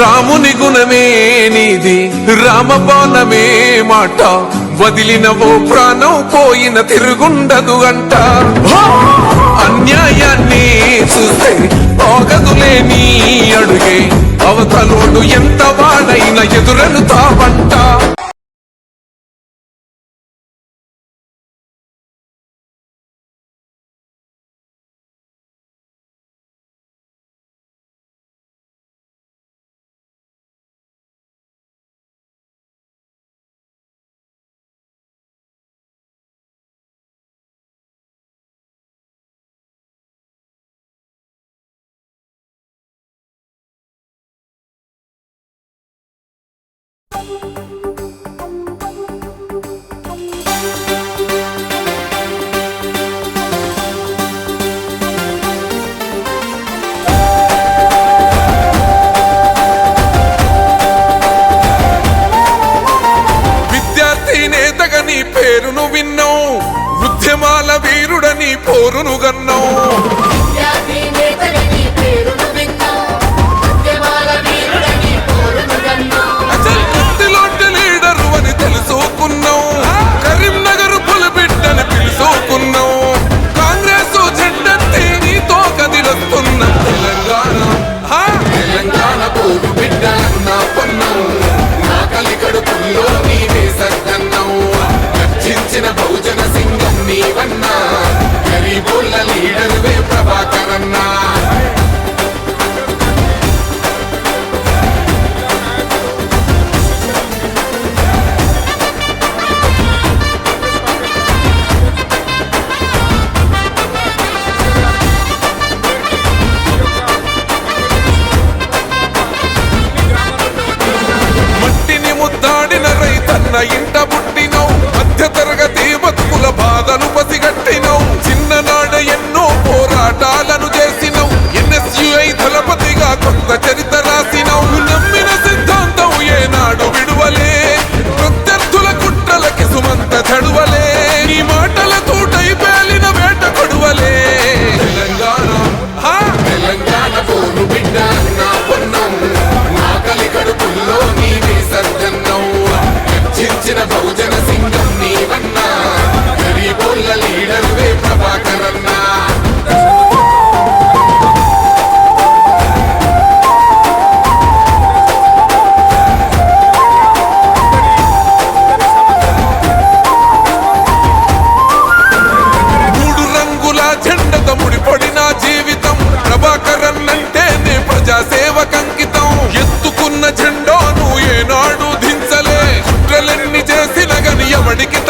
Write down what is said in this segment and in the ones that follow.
రాముని గుణమే నీది రామబాణమే మాట. వదిలినవో ప్రాణం పోయిన తిరుగుండదు అంట. అన్యాయాన్ని చూస్తే ఆగదులే నీ అడుగే. అవతలోడు ఎంత వాడైన ఎదురను ஒரு நுகன்ன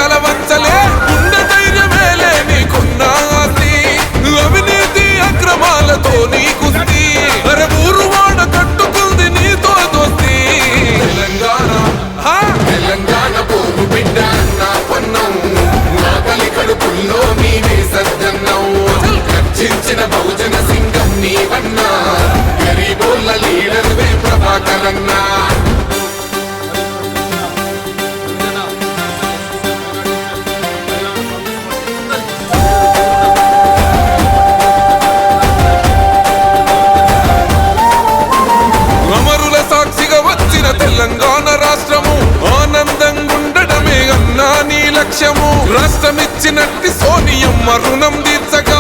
తలవంచలే గుండె ధైర్యమేలే నీకున్న ఆస్తి. అవినీతి అక్రమాలతో నీ కుస్తీ. అరే వాడ కట్టుకుంది నీతో దోస్తి. తెలంగాణ తెలంగాణ పోరు బిడ్డ నా పొన్నం. నా కలి కడుపుల్లో నీవే బహుజన సింగం నీవన్నా గరీబోళ్ళ లీడర్వే ప్రభాకరన్నా. రాష్ట్రమిచ్చినట్టి సోనియమ్మ రుణం తీర్చగా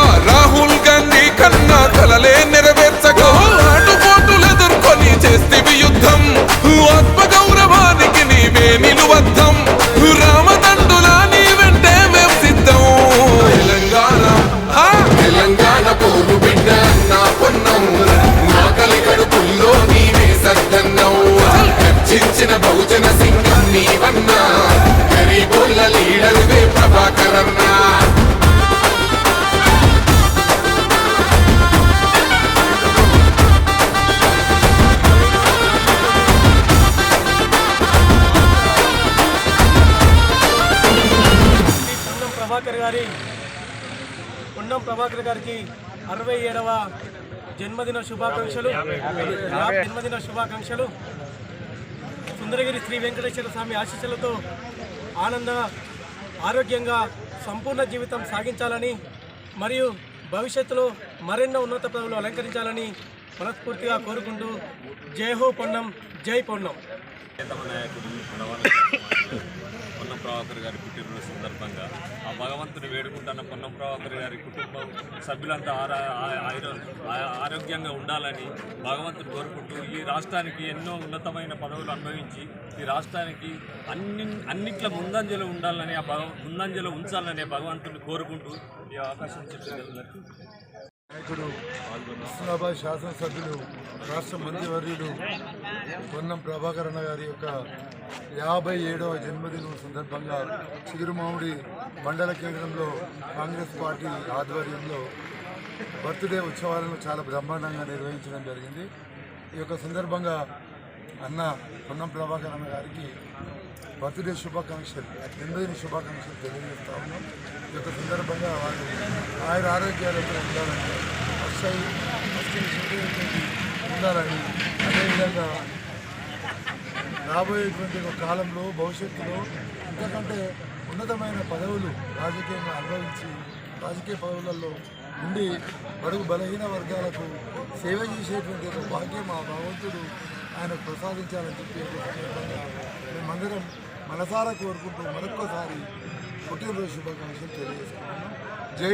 గారి పొన్నం ప్రభాకర్ గారికి అరవై ఏడవ జన్మదిన శుభాకాంక్షలు జన్మదిన శుభాకాంక్షలు. సుందరగిరి శ్రీ వెంకటేశ్వర స్వామి ఆశీస్సులతో ఆనంద ఆరోగ్యంగా సంపూర్ణ జీవితం సాగించాలని మరియు భవిష్యత్తులో మరెన్నో ఉన్నత పదవులు అలంకరించాలని మనస్ఫూర్తిగా కోరుకుంటూ జై హో పొన్నం జై పొన్నం. పొన్నం ప్రభాకర్ గారి పుట్టినరోజు సందర్భంగా ఆ భగవంతుని వేడుకుంటున్న పొన్నం ప్రభాకర్ గారి కుటుంబం సభ్యులంతా ఆరా ఆరోగ్యంగా ఉండాలని భగవంతుని కోరుకుంటూ ఈ రాష్ట్రానికి ఎన్నో ఉన్నతమైన పదవులు అనుభవించి ఈ రాష్ట్రానికి అన్ని అన్నిట్ల ముందంజలో ఉండాలని ఆ భగ ముందంజలో ఉంచాలని భగవంతుని కోరుకుంటూ ఈ అవకాశం ఇచ్చినందుకు నాయకుడు హుస్నాబాద్ శాసనసభ్యులు రాష్ట్ర మంత్రివర్యులు పొన్నం ప్రభాకరణ గారి యొక్క యాభై ఏడవ జన్మదినం సందర్భంగా చిగురుమామిడి మండల కేంద్రంలో కాంగ్రెస్ పార్టీ ఆధ్వర్యంలో బర్త్డే ఉత్సవాలను చాలా బ్రహ్మాండంగా నిర్వహించడం జరిగింది. ఈ యొక్క సందర్భంగా అన్న పొన్నం ప్రభాకరణ గారికి బర్త్డే శుభాకాంక్షలు జన్మదిన శుభాకాంక్షలు తెలియజేస్తా ఉన్నాం. ఈ యొక్క సందర్భంగా వారు ఆయన ఆరోగ్యాలతో ఉండాలని వస్తాయి వస్తున్న ఉండాలని అదేవిధంగా రాబోయేటువంటి ఒక కాలంలో భవిష్యత్తులో ఇంతకంటే ఉన్నతమైన పదవులు రాజకీయంగా అనుభవించి రాజకీయ పదవులలో ఉండి బడుగు బలహీన వర్గాలకు సేవ చేసేటువంటి ఒక భాగ్యం ఆ భగవంతుడు ఆయనకు ప్రసాదించాలని చెప్పి మేమందరం మనసారా కోరుకుంటూ మరొక్కసారి పుట్టినరోజు శుభాకాంక్షలు తెలియజేసుకుంటున్నాం. జై